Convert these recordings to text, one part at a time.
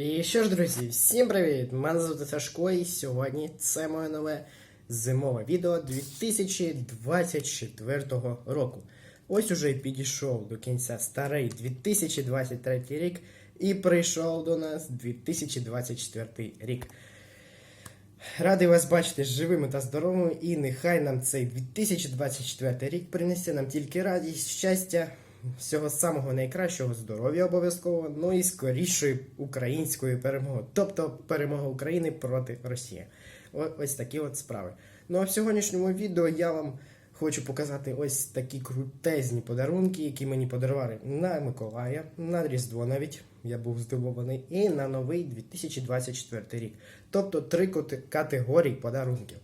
І що ж, друзі, всім привіт! Мене звати Сашко, і сьогодні це моє нове зимове відео 2024 року. Ось уже підійшов до кінця старий 2023 рік, і прийшов до нас 2024 рік. Радий вас бачити живими та здоровими, і нехай нам цей 2024 рік принесе нам тільки радість, щастя, всього самого найкращого, здоров'я обов'язково, ну і скорішої української перемоги, тобто перемоги України проти Росії. Ось такі от справи. Ну а в сьогоднішньому відео я вам хочу показати ось такі крутезні подарунки, які мені подарували на Миколая, на Різдво навіть. Я був здивований, і на новий 2024 рік. Тобто три категорії подарунків.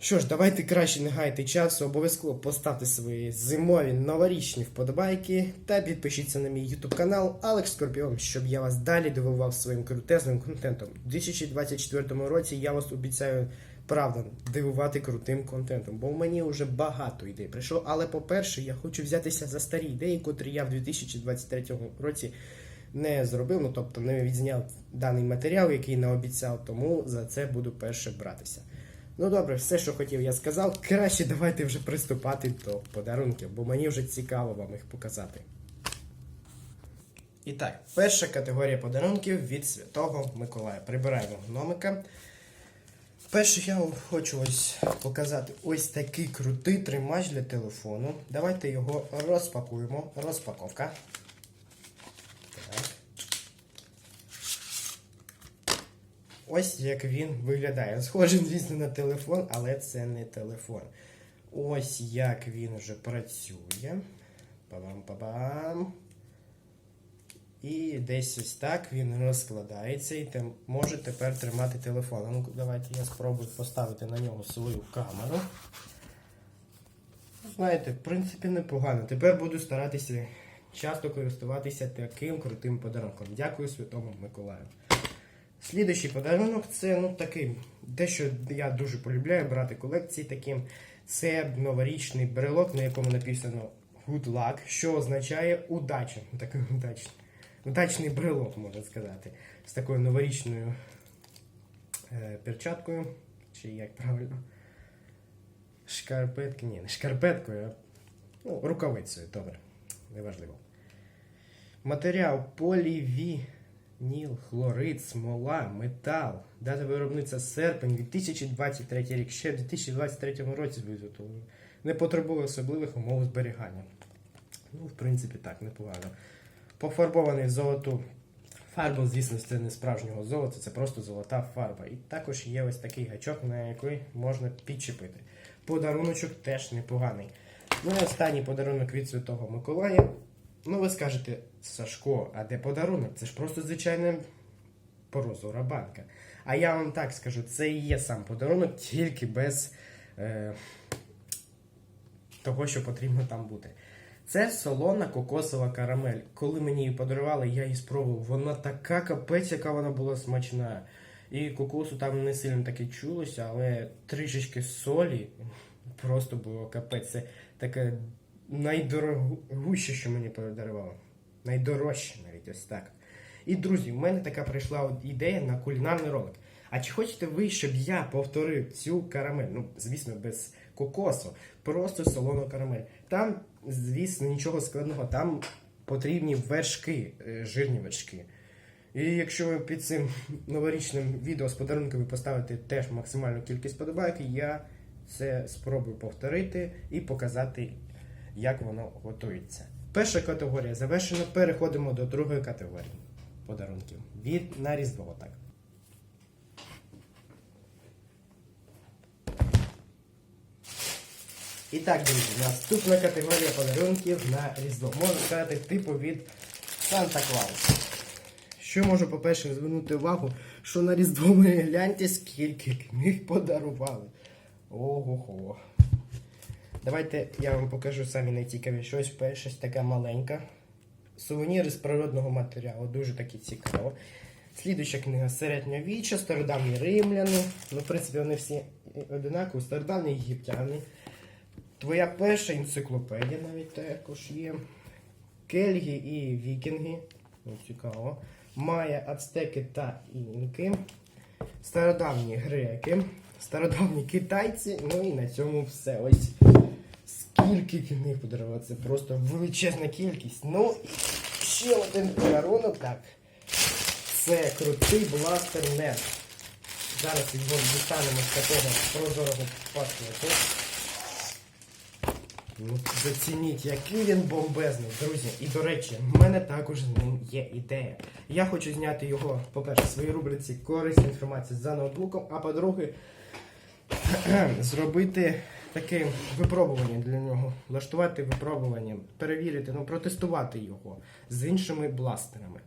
Що ж, давайте краще не гайте часу, обов'язково поставте свої зимові новорічні вподобайки та підпишіться на мій YouTube канал Алекс Скорпіон, щоб я вас далі дивував своїм крутезним контентом. У 2024 році я вас обіцяю правда дивувати крутим контентом, бо в мені вже багато ідей прийшло. Але по-перше, я хочу взятися за старі ідеї, котрі я в 2023 році не зробив, ну тобто не відзняв даний матеріал, який наобіцяв, тому за це буду перше братися. Ну добре, все, що хотів, я сказав. Краще давайте вже приступати до подарунків, бо мені вже цікаво вам їх показати. І так, перша категорія подарунків від Святого Миколая. Прибираємо гномика. Перше я вам хочу ось показати ось такий крутий тримач для телефону. Давайте його розпакуємо. Розпаковка. Ось як він виглядає. Схожий, звісно, на телефон, але це не телефон. Ось як він вже працює. Па-бам-па-бам. І десь ось так він розкладається і те може тепер тримати телефон. Ну, давайте я спробую поставити на нього свою камеру. Знаєте, в принципі, непогано. Тепер буду старатися часто користуватися таким крутим подарунком. Дякую Святому Миколаю. Слідуючий подарунок це ну такий, те, що я дуже полюбляю брати колекції таким. Це новорічний брелок, на якому написано Good Luck, що означає удача. Такий удачний. Удачний брелок, можна сказати. З такою новорічною е, перчаткою. Чи як правильно? Шкарпетки, ні, не шкарпеткою, а ну, рукавицею, добре, неважливо. Матеріал полівініл, хлорид, смола, метал. Дата виробництва серпень 2023 рік. Ще в 2023 році виготовлено. Не потребує особливих умов зберігання. Ну, в принципі, так, непогано. Пофарбований в золоту фарбу, звісно, це не справжнього золота, це просто золота фарба. І також є ось такий гачок, на який можна підчепити. Подаруночок теж непоганий. Ну і останній подарунок від Святого Миколая. Ну, ви скажете, Сашко, а де подарунок? Це ж просто звичайна прозора банка. А я вам так скажу, це і є сам подарунок, тільки без е, того, що потрібно там бути. Це солона кокосова карамель. Коли мені її подарували, я її спробував. Вона така капець, яка вона була смачна. І кокосу там не сильно таке чулося, але трішечки солі просто було капець. Це таке найдорогуще, що мені подарувало. Найдорожче навіть ось так. І друзі, в мене така прийшла ідея на кулінарний ролик. А чи хочете ви, щоб я повторив цю карамель? Ну, звісно, без кокосу, просто солону карамель. Там, звісно, нічого складного, там потрібні вершки, е, жирні вершки. І якщо ви під цим новорічним відео з подарунками поставите теж максимальну кількість подобайки, я це спробую повторити і показати, як воно готується. Перша категорія завершена. Переходимо до другої категорії подарунків. Від на Різдво, так. І так, друзі, наступна категорія подарунків на Різдво. Можна сказати, типу від Санта Клауса. Що можу, по-перше, звернути увагу, що на Різдво гляньте, скільки книг подарували. Ого-го. Давайте я вам покажу самі найцікавіше. Ось перша ось така маленька. Сувеніри з природного матеріалу. Дуже таки цікаво. Слідуюча книга середньовіччя, стародавні римляни. Ну, в принципі, вони всі одинакові, стародавні єгиптяни. Твоя перша енциклопедія навіть також є. Кельги і вікінги. Ну, цікаво. Майя, ацтеки та інки, стародавні греки, стародавні китайці. Ну і на цьому все. Ось скільки книг подарував. Це просто величезна кількість. Ну і ще один подарунок. Так. Це крутий бластер Нерф. Зараз його дістанемо з такого прозорого пакету. Ну, зацініть, який він бомбезний, друзі. І до речі, в мене також з ним є ідея. Я хочу зняти його, по-перше, в своїй рубриці корисна інформація за ноутбуком, а по-друге, зробити таке випробування для нього, влаштувати випробування, перевірити, ну, протестувати його з іншими бластерами.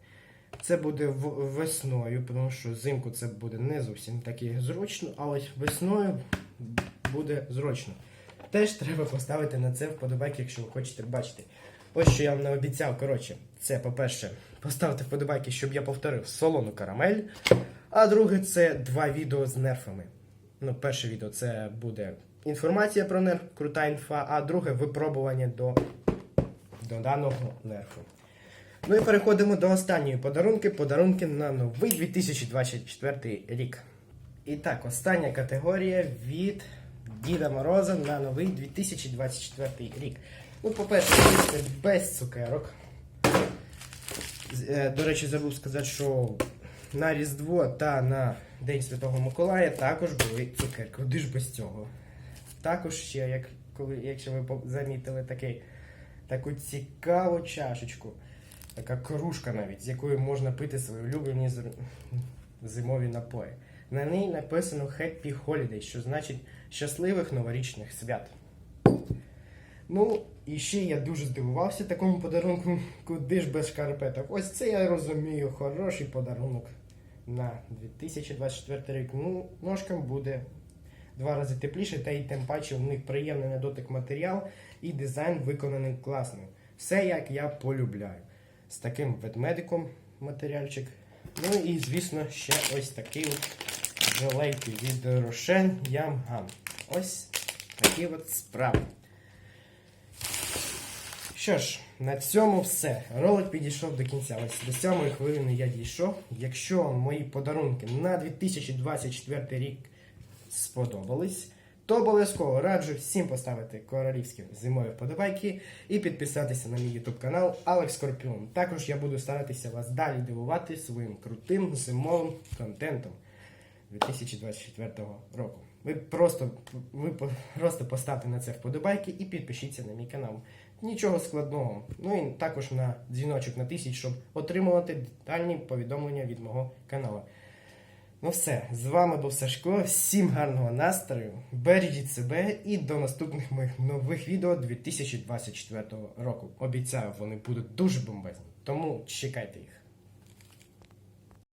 Це буде весною, тому що взимку це буде не зовсім таки зручно, а ось весною буде зручно. Теж треба поставити на це вподобайки, якщо ви хочете бачити. Ось що я вам не обіцяв. Коротше, це, по-перше, поставте вподобайки, щоб я повторив солону карамель. А друге, це два відео з нерфами. Ну, перше відео це буде інформація про нерф, крута інфа, а друге випробування до, до даного нерфу. Ну і переходимо до останньої подарунки. Подарунки на новий 2024 рік. І так, остання категорія від Діда Мороза на новий 2024 рік. Ну, по-перше, без цукерок. Е, До речі, забув сказати, що на Різдво та на День Святого Миколая також були цукерки. Куди ж без цього? Також ще, як, коли, якщо ви замітили такий, таку цікаву чашечку, така кружка навіть, з якою можна пити свої улюблені зимові напої. На ній написано Happy Holiday, що значить щасливих новорічних свят. Ну, і ще я дуже здивувався такому подарунку, куди ж без шкарпеток. Ось це я розумію, хороший подарунок на 2024 рік. Ну, ножкам буде два рази тепліше, та й тим паче у них приємний на дотик матеріал і дизайн виконаний класно. Все як я полюбляю. З таким ведмедиком матеріальчик. Ну і, звісно, ще ось такий от желейки від Рошен Ямгам. Ось такі от справи. Що ж, на цьому все. Ролик підійшов до кінця. Ось до сьомої хвилини я дійшов. Якщо мої подарунки на 2024 рік сподобались, то обов'язково раджу всім поставити королівські зимові вподобайки і підписатися на мій YouTube канал Алекс Скорпіон. Також я буду старатися вас далі дивувати своїм крутим зимовим контентом 2024 року. Ви просто, ви просто поставте на це вподобайки і підпишіться на мій канал. Нічого складного. Ну і також на дзвіночок на тисяч, щоб отримувати детальні повідомлення від мого каналу. Ну все, з вами був Сашко. Всім гарного настрою, бережіть себе і до наступних моїх нових відео 2024 року. Обіцяю, вони будуть дуже бомбезні. Тому чекайте їх.